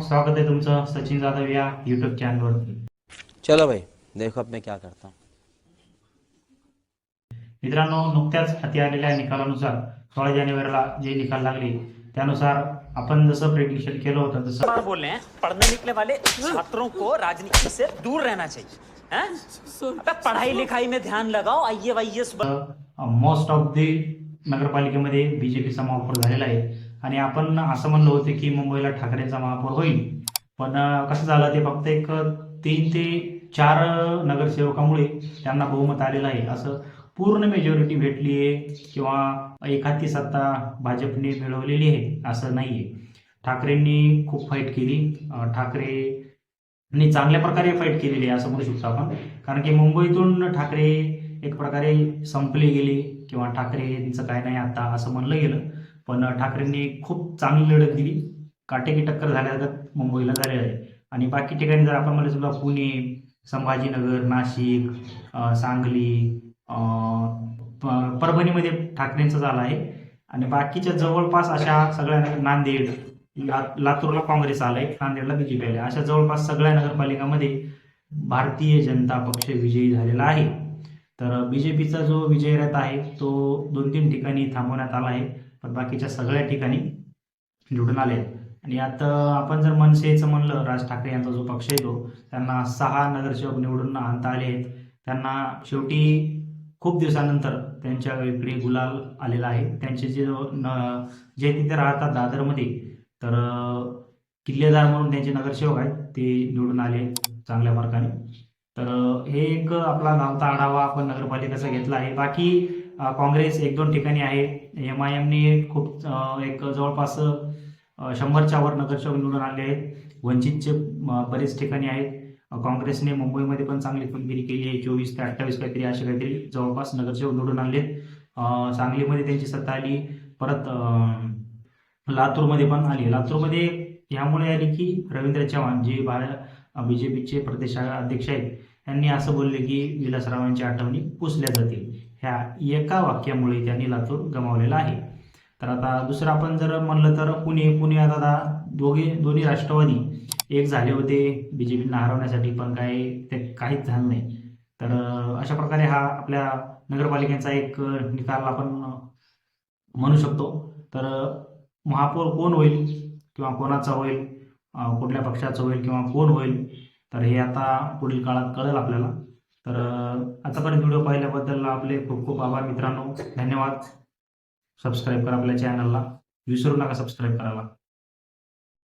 स्वागत आहे तुमचं. सचिन जाधव या युट्यूब चॅनलवरती चलो भाई देखो अब मैं क्या करता हूँ. मित्रांनो नुकत्याच हाती आलेल्या निकालानुसार सोळा जानेवारीला जे निकाल लागले त्यानुसार आपण जसं प्रेडिक्शन केलं होतं तसं बोल रहे हैं पढ़ने निकले वाले छात्रों को राजनीति से दूर रहना चाहिए हैं? अबे पढ़ाई लिखाई में ध्यान लगाओ आइए वाइए मोस्ट ऑफ दी नगरपालिकेमध्ये बीजेपीचा महापौर झालेला आहे. आणि आपण असं म्हणलं होतं की मुंबईला ठाकरेंचा महापौर होईल. पण कसं झालं ते फक्त एक तीन ते चार नगरसेवकामुळे त्यांना बहुमत आलेलं आहे. असं पूर्ण मेजॉरिटी भेटली आहे किंवा एखादी सत्ता भाजपने मिळवलेली आहे असं नाही आहे ठाकरेंनी खूप फाईट केली. अं, ठाकरेंनी चांगल्या प्रकारे फाईट केलेली आहे असं म्हणू शकतो आपण. कारण की मुंबईतून ठाकरे एक प्रकारे संपले गेले किंवा ठाकरे यांचं काय नाही आता असं म्हणलं गेलं. पण ठाकरेंनी खूप चांगली लढत दिली. काटेकी टक्कर झाल्यागत मुंबईला झालेलं आहे. आणि बाकी ठिकाणी जर आपण म्हणलं समजा पुणे संभाजीनगर नाशिक सांगली प- परभणीमध्ये ठाकरेंचा झाला आहे. आणि बाकीच्या जवळपास अशा सगळ्या नगर- नांदेड ला लातूरला काँग्रेस आलंय नांदेडला बीजेपी आले अशा जवळपास सगळ्या नगरपालिकामध्ये भारतीय जनता पक्ष विजयी झालेला आहे. तर बीजेपीचा जो विजय रथ आहे तो दोन तीन ठिकाणी थांबवण्यात आला आहे. पण बाकीच्या सगळ्या ठिकाणी निवडून आले. आहेत आणि आता आपण जर मनसेचं म्हणलं राज ठाकरे यांचा जो पक्ष येतो त्यांना सहा नगरसेवक निवडून आणता आले आहेत. त्यांना शेवटी खूप दिवसानंतर त्यांच्या इकडे गुलाल आलेला आहे. त्यांचे जे न- जे तिथे राहतात दादरमध्ये तर किल्लेदार म्हणून त्यांचे नगरसेवक आहेत ते निवडून आले चांगल्या मार्गाने. तर हे एक आपला धावता आढावा आपण नगरपालिकेचा घेतला आहे. बाकी काँग्रेस एक दोन ठिकाणी आहे. एम आय एमने खूप एक जवळपास शंभरच्या वर नगरसेवक निवडून आले आहेत. वंचितचे बरेच ठिकाणी आहेत. काँग्रेसने मुंबईमध्ये पण चांगली कामगिरी केली आहे. चोवीस ते अठ्ठावीस काहीतरी असे काहीतरी जवळपास नगरसेवक निवडून आले आहेत. सांगलीमध्ये त्यांची सत्ता आली. परत लातूरमध्ये पण आली. लातूरमध्ये यामुळे आली की रवींद्र चव्हाण जे बी जे पीचे प्रदेश अध्यक्ष आहेत यांनी असं बोलले की विलासरावांच्या आठवणी पुसल्या जातील. ह्या एका वाक्यामुळे त्यांनी लातूर गमावलेला आहे. तर आता दुसरं आपण जर म्हणलं तर पुणे पुणे आता दोघे दोन्ही राष्ट्रवादी एक झाले होते. बी जे पीला हरवण्यासाठी पण काय ते काहीच झालं नाही. तर अशा प्रकारे हा आपल्या नगरपालिकेचा एक निकाल आपण म्हणू शकतो. तर महापौर कोण होईल? किंवा कोणाचा होईल? कुठल्या पक्षाचं होईल? किंवा कोण होईल? तर हे आता पुढील काळात कळेल आपल्याला. तर आतापर्यंत व्हिडिओ पाहिल्याबद्दल आपले खूप खूप आभार मित्रांनो. धन्यवाद. सबस्क्राईब करा आपल्या चॅनलला. विसरू नका सबस्क्राईब करायला.